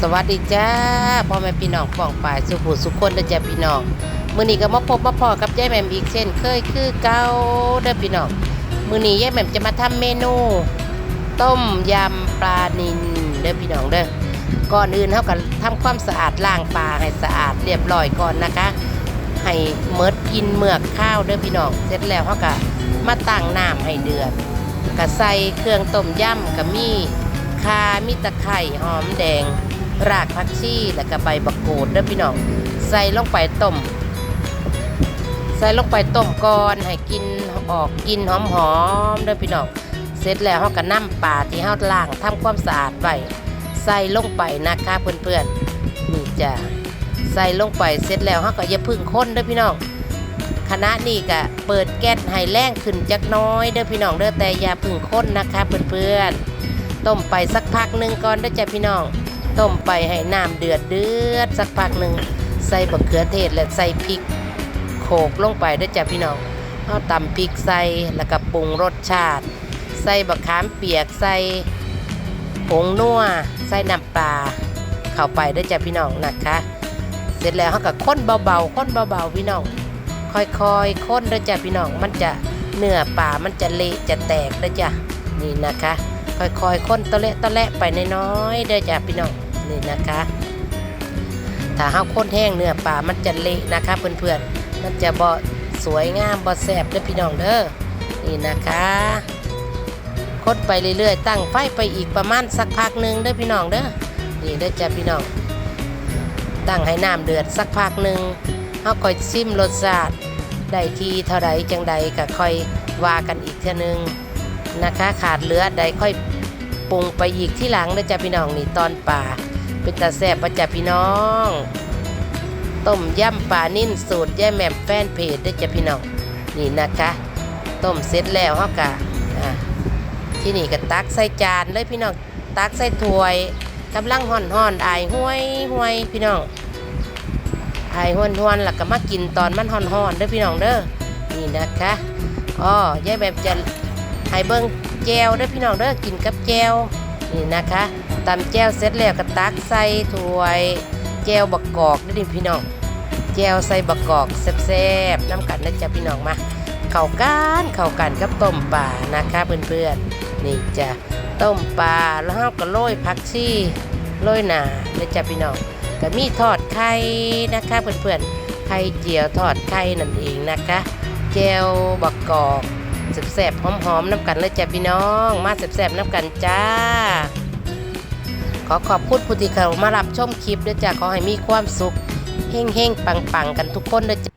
สวัสดีจ้าพ่อแม่พี่น้องป้องป่ายสุขุสุขคนเด้อจ้าพี่น้องมื้อนี้ก็มาพบมาพอกับยายแหม่มอีกเช่นเคยคือเก่าเด้อพี่น้องมื้อนี้ยายแหม่มจะมาทำเมนู ต้มยำปลานิลเด้อพี่น้องเด้อก่อนอื่นเฮาก็ทำความสะอาดล้างปลาให้สะอาดเรียบร้อยก่อนนะคะ ให้เมิดกินเมือกข้าวเด้อพี่น้องเสร็จแล้วเฮาก็มาตั้งน้ำให้เดือดก็ใส่เครื่องต้มยำก็มีข่ามีตะไคร้หอมแดง รากผักชีแล้วก็ใบบักกูดเด้อพี่น้อง ใส่ลงไปต้ม ใส่ลงไปต้มก่อนให้กินออกกินหอมๆเด้อพี่น้องเสร็จแล้วเฮาก็นำปลาที่เฮาล้างทำความสะอาดไว้ใส่ลงไปนะคะเพื่อนๆนี่จ้ะใส่ลงไปเสร็จแล้วเฮาก็อย่าพึ่งคนเด้อพี่น้องคณะนี้ก็เปิดแก๊สให้แรงขึ้นจักน้อยเด้อพี่น้องเด้อแต่อย่าพึ่งคนนะคะเพื่อนๆต้มไปสักพักหนึ่งก่อนเด้อจ้ะพี่น้อง ต้มไปให้น้ำเดือดเดือดสักพักหนึ่งใส่บะเขือเทศและใส่พริกโขกลงไปเด้วยจ้ะพี่น้องเอาตำพริกใส่แล้วก็ปรุงรสชาติ ใส่บะขามเปียกใส่ผงนัวใส่น้ำปลาเข้าไปเด้วยจ้ะพี่น้องนะคะ เสร็จแล้วเขาก็ค้นเบาๆค้นเบาๆพี่น้อง ค่อยๆค้นเด้วยจ้ะพี่น้องมันจะเนื้อปลามันจะเละจะแตกเด้วยจ้ะนี่นะคะ ค่อยๆค้นตะเละตะและไปน้อยๆเด้จ้ะพี่น้อง นี่นะคะ ถ้าเฮาค้นแห้งเนื้อปลามันจะเละนะคะเพื่อนๆ มันจะบ่สวยงามบ่แซ่บเด้อพี่น้องเด้อ นี่นะคะค้นไปเรื่อยๆ ตั้งไฟไปอีกประมาณสักพักหนึ่งเด้อพี่น้องเด้อ นี่เด้อจ้ะพี่น้อง ตั้งให้น้ำเดือดสักพักหนึ่งเฮาค่อยซิมรสชาติได้ทีเท่าใดจังใดก็ค่อยว่ากันอีกเท่านึงนะคะ ขาดเหลือใดค่อยปรุงไปอีกที่หลังนะจ๊ะพี่น้องนี่ตอนป่า เป็นตาแซ่บประจ๊ะพี่น้องต้มยำปลานิ่นสูตรย่แหม่มแฟนเพจด้วยจ้ะพี่น้องนี่นะคะ ต้มเสร็จแล้วฮากะที่นี่ก็ตักใส่จานเลยพี่น้องตักใส่ถ้วยกำลังห่อนห่อนๆอห้วยห้วยพี่น้องไอห้วนห้วนๆแล้วก็มากินตอนมันห่อนห่อนเด้อพี่น้องเด้อนี่นะคะอ๋อย่าแหม่มจะให้เบิ้งแจวเด้อพี่น้องเด้อกินกับแจวนี่นะคะ ตำแจวเสร็จแล้วก็ตักใส่ถ้วยแจวบักกอกเด้อนี่พี่น้องแจวใส่บักกอกแซ่บๆน้ำกันนะจ๊ะพี่น้องมาเข้ากันเข้ากันกับต้มปลานะคะเพื่อนๆนี่จ้ะต้มปลาแล้วเฮาก็โรยผักชีโรยหนานะจ๊ะพี่น้องก็มีทอดไข่นะคะเพื่อนๆไข่เจียวทอดไข่นั่นเองนะคะแจวบักกอกแซ่บๆหอมๆน้ำกันเลยจ้ะพี่น้อง มาแซ่บๆน้ำกันจ้า ขอขอบคุณผู้ที่เข้ามารับชมคลิปด้วยจ้ะขอให้มีความสุขเฮงๆปังๆ กันทุกคนด้วยจ้ะ